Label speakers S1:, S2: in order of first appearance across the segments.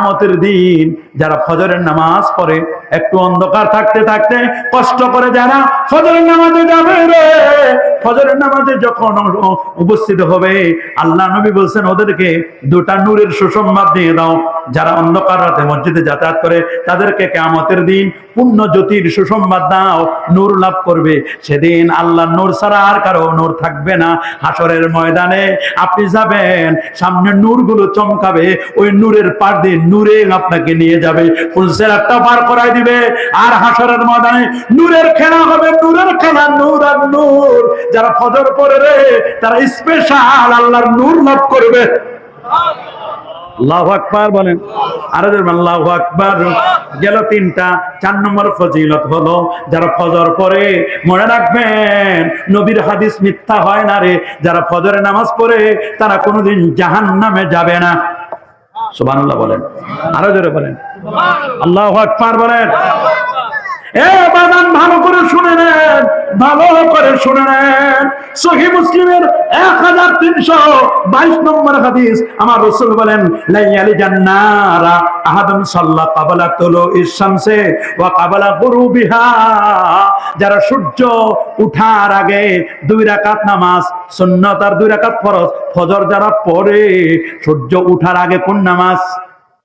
S1: কেয়ামতের দিন যারা ফজরের নামাজ পড়ে, একটু অন্ধকার থাকতে থাকতে কষ্ট করে যারা ফজরের নামাজে যাবে রে ফজরের নামাজে যখন উপস্থিত হবে, আল্লাহ নবী বলছেন, ওদেরকে দুটা নূরের সুসংবাদ দিয়ে দাও। যারা অন্ধকার রাতে মসজিদে যাতায়াত করে, তাদেরকে কেয়ামতের দিন পূর্ণ জ্যোতির সুসংবাদ দাও, নূর লাভ করবে। সেদিন আল্লাহ নূর ছাড়া আর কারও নূর থাকবে না। হাসরের ময়দানে আপনি যাবেন সামনে নূরগুলো চমকাবে, ওই নূরের পার দিয়ে নূরে আপনাকে নিয়ে যাবে। ফুলসেরাটা পার করাই দিবে। আর হাসরের ময়দানে নূরের খেলা হবে, নূরের খেলা, নূর আর নূর। যারা ফজর পরে রে, তারা স্পেশাল আল্লাহর নূর লাভ করবে। গেল তিনটা, চার নম্বর ফজিলত হলো, যারা ফজর পড়ে, মনে রাখবেন, নবীর হাদিস মিথ্যা হয় না রে। যারা ফজরে নামাজ পড়ে, তারা কোনোদিন জাহান নামে যাবে না। সুবহানাল্লাহ বলেন। আরও জোরে বলেন। আল্লাহু আকবার বলেন। এ ভালো করে শুনে নেন, ভালো করে শুনে নেন। সহি মুসলিমের এক হাজার তিনশো বাইশ নম্বর হাদিস, আমার রসুল বলেন, লাইয়ালি জান্নারা আহাদুন সাল্লাহ কাবালা তোলো ইসামসে ওয়া কাবালা গরু বিহা যারা সূর্য উঠার আগে দুই রাকাত নামাজ, সুন্নত আর দুই রাকাত ফরজ, ফজর যারা পড়ে, সূর্য উঠার আগে কোন নামাজ?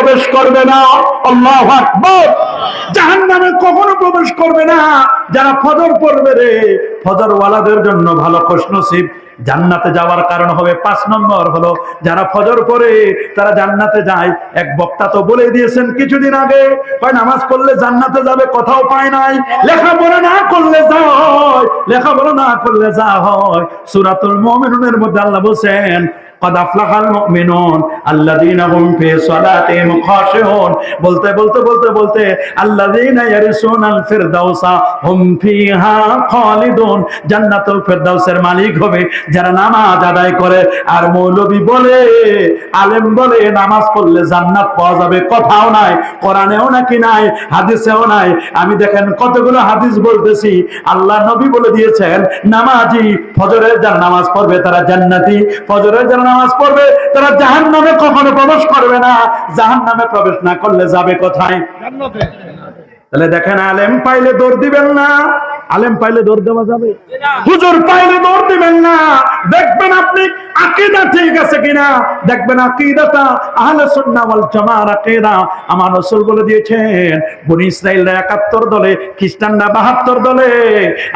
S1: প্রবেশ করবে না। আল্লাহু আকবার। জাহান্নামে কখনো প্রবেশ করবে না। যারা ফজর পড়বে রে ফজর ওয়ালাদের জন্য ভালো খুশনসিব। জান্নাতে যাওয়ার কারণ হবে পাঁচ নম্বর হলো, যারা ফজর পড়ে, তারা জান্নাতে যায়। এক বক্তা তো বলে দিয়েছেন কিছুদিন আগে হয় নামাজ পড়লে জান্নাতে যাবে কথাও পায় নাই। লেখা লেখাপড়া না করলে যা হয় লেখাপড়া না করলে যা হয় সুরাতুল মুমিনুনের মধ্যে আল্লাহ বলছেন বলতে বলতে বলতে বলতে মালিক হবে যারা নামাজ আদায় করে আর মৌলবি বলে আলেম বলে নামাজ পড়লে জান্নাত পাওয়া যাবে কথাও নাই, কোরআনেও নাকি নাই, হাদিসেও নাই। আমি দেখেন কতগুলো হাদিস বলতেছি, আল্লাহ নবী বলে দিয়েছেন, নামাজি ফজরের যারা নামাজ পড়বে তারা জান্নাতি, ফজরের যারা নামাজ পড়বে তারা জাহান নামে কখনো প্রবেশ করবে না। জাহান নামে প্রবেশ না করলে যাবে কোথায়? তাহলে দেখেন আলেম পাইলে দৌড় দিবেন না। আলেম পাইলে দৌড় দেওয়া যাবে? হুজুর পাইলে দৌড় দিবেন না। দেখবেন আপনি আকিদা ঠিক আছে কিনা? দেখবেন আকিদাটা আহলে সুন্নাহ ওয়াল জামার আকিদা। আমার রাসূল বলে দিয়েছেন, বনি ইসরাইলরা 71 দলে, খ্রিস্টানরা 72 দলে,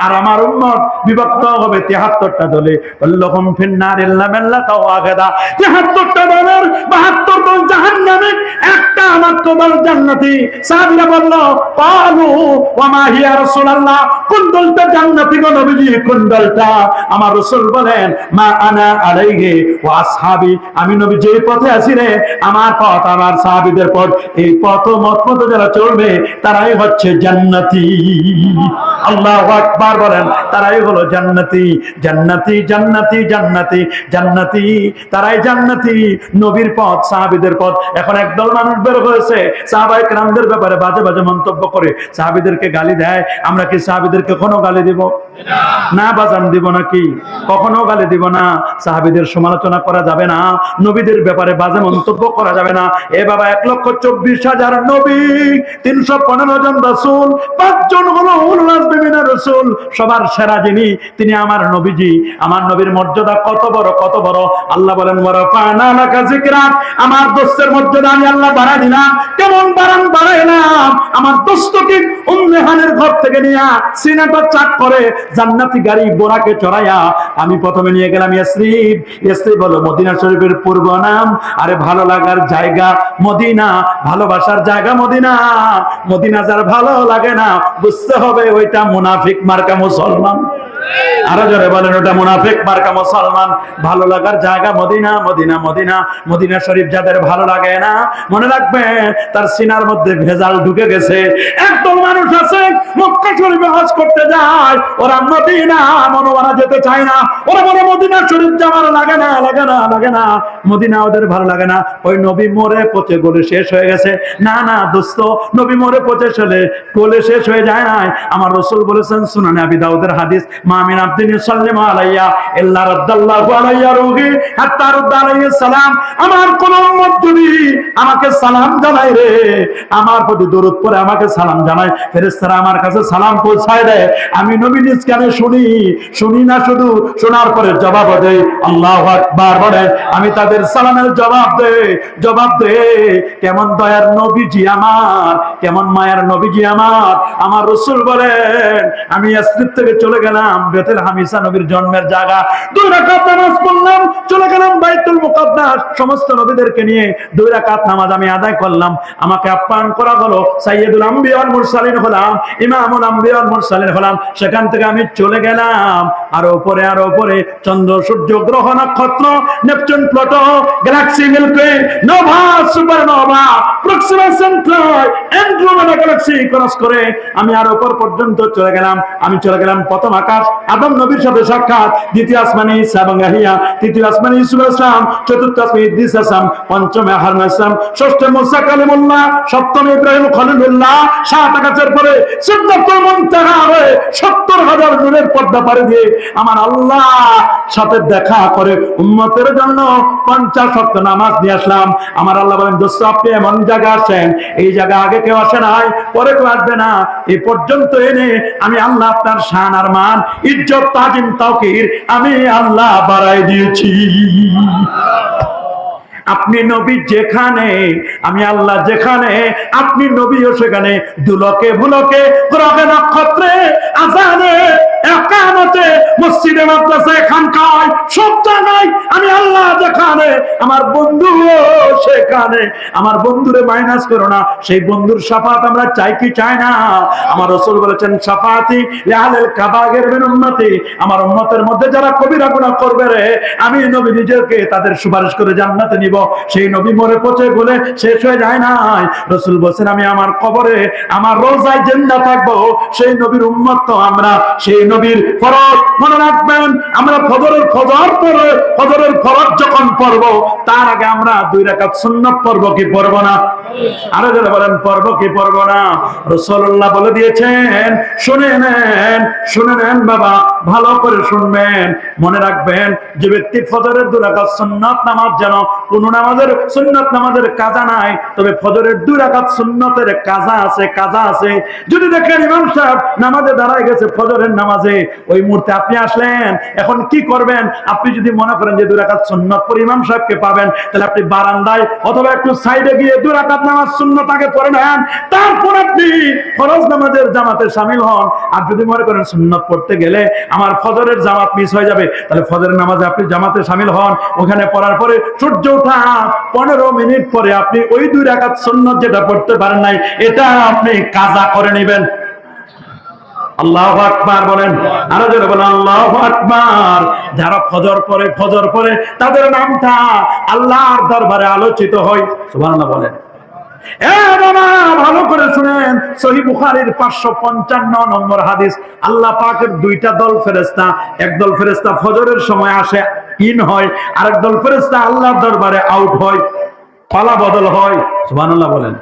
S1: আর আমার উম্মত বিভক্ত হবে 73টা দলে। আল্লাহুম ফিন্নার ইল্লা মাল্লা তাওয়াগাদা 73টা দলের 72 দল জাহান্নামে, একটা আমার তো দল জান্নাতি। সাহাবীরা বলল পালু ওয়া মা হিয়া রাসূলুল্লাহ কোন দলটা জান্নাতে গো নবীজি, কোন দলটা? আমার বলেন, মা আনা ওয়া আসহাবি। আমি নবী, যে পথে আছি রে, আমার পথ আমার সাহাবীদের পথ। এই পথ মত মত যারা চলবে, তারাই হচ্ছে জান্নাতি। আকবার বলেন, তারাই হলো জান্নাতি। জান্নাতি জান্নাতি জান্নাতি জান্নাতি, তারাই জান্নাতি। নবীর পথ, সাহাবীদের পথ। এখন একদল মানুষ বের হয়েছে, সাহাবায়ে কেরামদের ব্যাপারে বাজে বাজে মন্তব্য করে। সাহাবীদেরকে গালি দেয়, আমরা কি সাহাবীদেরকে কোনো গালি দিব? না বাজান দিব নাকি? কখনো গালি দিব না? সাহাবীদের সমালোচনা করা যাবে না। নবীদের ব্যাপারে বাজে মন্তব্য করা যাবে না। এ বাবা, এক লক্ষ চব্বিশ হাজার নবী, তিনশো পনেরো জন রসুল পাঁচজন হলো উল্লাস রসুল। সবার সেরা যিনি, তিনি আমার নবীজি। আমার নবীর মর্যাদা কত বড় কত বড়? আল্লাহ বলেন আমার দোস্তের মর্যাদা আমি আল্লাহ বাড়াই দিলাম। কেমন বাড়ান বাড়াইলাম? আমার দোস্তকে উম্মেহানের ঘর থেকে নিয়ে চাক করে জান্নাতি গাড়ি বোরাকে চড়াইয়া আমি প্রথমে নিয়ে গেলাম মদিনা শরীফের পূর্ব নাম। আরে ভালো লাগার জায়গা মদিনা, ভালোবাসার জায়গা মদিনা। মদিনা যার ভালো লাগে না, বুঝতে হবে ওইটা মুনাফিক মার্কা মুসলমান। আরও জোরে বলেন, ওটা মুনাফিক মার্কা মুসলমান। ভালো লাগার জায়গা Medina Medina Medina. Medina Sharif যাদের ভালো লাগে না, মনে রাখবেন তার সিনার মধ্যে ভেজাল ঢুকে গেছে। একদল মানুষ আছে, মক্কা শরীফে হজ করতে যায়, ওরা মদিনা মনোবানা যেতে চায় না। ওরা বলে, মদিনা শরীফ যাওয়ার লাগে না লাগে না লাগে না। মদিনা ওদের ভালো লাগে না। ওই নবী মরে পচে গলে শেষ হয়ে গেছে। না না, দোস্ত, নবী মরে পচে চলে, গলে শেষ হয়ে যায় নাই। আমার রসুল বলেছেন, সুনানে আবি দাউদের হাদিস মামিন আব্দিন সাল্লাম আলাইয়া ইল্লা রাদ্দাল্লাহু আলাইয়া রুহি হাত্তা রুদ্দা সালাম, আমার কোন উম্মত যদি আমাকে সালাম জানায় রে, আমার প্রতি দরুদ পড়ে আমাকে সালাম জানায়, ফেরেশতারা আমার কাছে সালাম পৌঁছায় দেয়। আমি নবী নিজ কানে শুনি শুনি না শুধু, শোনার পরে জবাব দেই, আল্লাহু আকবার বলে, আমি তাদের সালামের জবাব দেই, জবাব দে কেমন দয়ার নবীজি আমার, কেমন মায়ের নবীজি আমার আমার রসুল বলেন, আমি ইয়াসরিব থেকে চলে গেলাম বেতেল হামিসা নবীর জন্মের জায়গা। দুই রাকাত নামাজ পড়লাম, চলে গেলাম বাইতুল মুকাদ্দাস। সমস্ত নবীদেরকে নিয়ে দুই রাকাত নামাজ আমি আদায় করলাম। আমাকে আপ্যায়ন করা হলো সাইয়্যিদুল আম্বিয়া মুরসালিন হলাম ইমামুল আম্বিয়া মুরসালিন হলাম সেখান থেকে আমি চলে গেলাম। আর উপরে আর উপরে, চন্দ্র, সূর্য, গ্রহ, নক্ষত্র, Neptune, Pluto, galaxy, Milky, nova, supernova, Proxima Centauri Andromeda galaxy, cross করে আমি আর উপর পর্যন্ত চলে গেলাম। আমি চলে গেলাম প্রথম আকাশ আদম নবীর সাথে সাক্ষাৎ, দ্বিতীয় আসমানে ইয়াহিয়া, তৃতীয় আসমানে ইসুল ইসলাম চতুর্থ আসমানে ইদ্রিস আসলাম পঞ্চমে হারুন ইসলাম ষষ্ঠে মুসা কালিমুল্লাহ, সপ্তমে ইব্রাহিম খলিলুল্লাহ সাত আকাশের পরে সিদ্ধার্থ মুনতাহা হয়ে সত্তর হাজার নূরের পর্দা পাড়ি দিয়ে আমার আল্লাহ সাথে দেখা করে উম্মতের জন্য পঞ্চাশ শক্ত নামাজ নিয়ে আসলাম। আমার আল্লাহ বলেন, দোস্ত, আপনি এমন জায়গা আসেন, এই জায়গা আগে কেউ আসে নাই, পরে কেউ আসবে না। এ পর্যন্ত এনে আমি আল্লাহ আপনার শান আর মান, ইজ্জত, তাজিম, তাওকির আমি আল্লাহ বাড়াই দিয়েছি। আপনি নবী যেখানে, আমি আল্লাহ যেখানে, আপনি নবীও সেখানে, দুলকে ভুলকে, গ্রহে নক্ষত্রে, আজানে, একামতে, মসজিদে, মাদ্রাসায়, খানকায় সব জায়গায় আমি আল্লাহ যেখানে আমার বন্ধু সেখানে। আমার বন্ধুরে মাইনাস করো না। সেই বন্ধুর সাফাত আমরা চাই কি চাই না? আমার রসুল বলেছেন, সাফাতি লালের কাবাগের বিন আমার উম্মতের মধ্যে যারা কবিরা গুনাহ করবে রে, আমি নবী নিজেকে তাদের সুপারিশ করে জান্নাতে নিব। সেই নবী মরে পচে বলে শেষ হয়ে যায় নাই। রসুল বলছেন, আমি আমার কবরে আমার রোজায় জিন্দা থাকব। সেই নবীর উম্মত তো আমরা, সেই নবীর ফরজ। মনে রাখবেন, আমরা ফজরের ফজর পরে ফজরের ফরজ যখন পড়ব তার আগে আমরা দুই রাকাত সুন্নত পর্ব কি পড়ব না? আরও যারা বলেন পড়ব কি পড়ব না? রাসূলুল্লাহ বলে দিয়েছেন, শুনে নেন শুনে নেন বাবা, ভালো করে শুনবেন, মনে রাখবেন যে ব্যক্তি ফজরের দুই রাকাত সুন্নাত নামাজ যেন কোন নামাজের সুন্নাত নামাজের কাজা নাই, তবে ফজরের দুই রাকাত সুন্নতের কাজা আছে কাজা আছে। যদি দেখেন ইমাম সাহেব নামাজে দাঁড়ায় গেছে ফজরের নামাজে, ওই মুহূর্তে আপনি আসলেন, এখন কি করবেন? আপনি যদি মনে করেন যে দুই রাকাত সুন্নত পরে ইমাম সাহেবকে পাবেন, তাহলে আপনি বারান্দায় অথবা একটু সাইডে গিয়ে দুই রাকাত নামাজ পড়ে নেন, তারপর আপনি ফরজ নামাজের জামাতে সামিল হন। আর যদি মনে করেন পড়তে গেলে আমার ফজরের জামাত মিস হয়ে যাবে, তাহলে ফজরের নামাজে আপনি জামাতে সামিল হন। ওখানে পড়ার পরে সূর্য পনেরো মিনিট পরে আপনি ওই দুই রাকাত যেটা পড়তে পারেন নাই, এটা আপনি কাজা করে নেবেন। আল্লাহ আকবার বলেন। আরও বলেন, আল্লাহ আকবার। যারা ফজর পরে ফজর পরে তাদের নামটা আল্লাহর দরবারে আলোচিত হয়। সুবহানাল্লাহ বলেন। ভালো করে শুনেন, সহি বুখারির পাঁচশো পঞ্চান্ন নম্বর হাদিস। আল্লাহ পাকের দুইটা দল ফেরেস্তা একদল ফেরেস্তা ফজরের সময় আসে, ইন হয়, আরেক দল ফেরেস্তা আল্লাহর দরবারে আউট হয়, পালা বদল হয়। সুবহানাল্লাহ বলেন।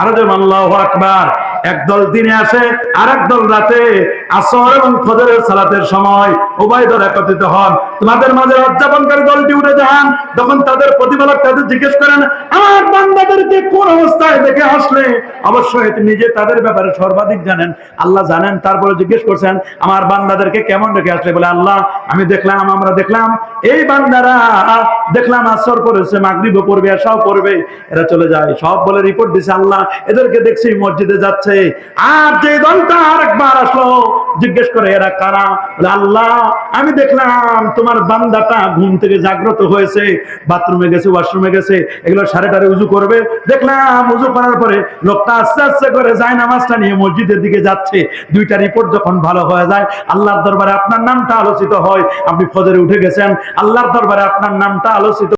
S1: আরও যে আল্লাহু আকবার। একদল দিনে আসে আর দল রাতে আসর এবং ফজরের সালাতের সময় উভয় দল একত্রিত হন। তোমাদের মাঝে উদযাপনকারী দলটি উঠে যান, তখন তাদের প্রতিপালক তাদের জিজ্ঞেস করেন, আমার বান্দাদেরকে কোন অবস্থায় দেখে আসলে অবশ্যই নিজে তাদের ব্যাপারে সর্বাধিক জানেন। আল্লাহ জানেন, তারপরে জিজ্ঞেস করছেন, আমার বান্দাদেরকে কেমন রেখে আসলে বলে, আল্লাহ, আমি দেখলাম, আমরা দেখলাম, এই বান্দারা দেখলাম আসর করেছে মাগরিবও পড়বে, আশাও পড়বে, এরা চলে যায়। সব বলে রিপোর্ট দিছে আল্লাহ, এদেরকে দেখছি, মসজিদে যাচ্ছে। গেছে আর যে দলটা আরেকবার আসলো, জিজ্ঞেস করে, এরা কারা? আল্লাহ, আমি দেখলাম তোমার বান্দাটা ঘুম থেকে জাগ্রত হয়েছে, বাথরুমে গেছে, ওয়াশরুমে গেছে, এগুলো সাড়ে টারে উজু করবে। দেখলাম উজু করার পরে লোকটা আস্তে আস্তে করে যায় নামাজটা নিয়ে মসজিদের দিকে যাচ্ছে। দুইটা রিপোর্ট যখন ভালো হয়ে যায়, আল্লাহর দরবারে আপনার নামটা আলোচিত হয়। আপনি ফজরে উঠে গেছেন, আল্লাহর দরবারে আপনার নামটা আলোচিত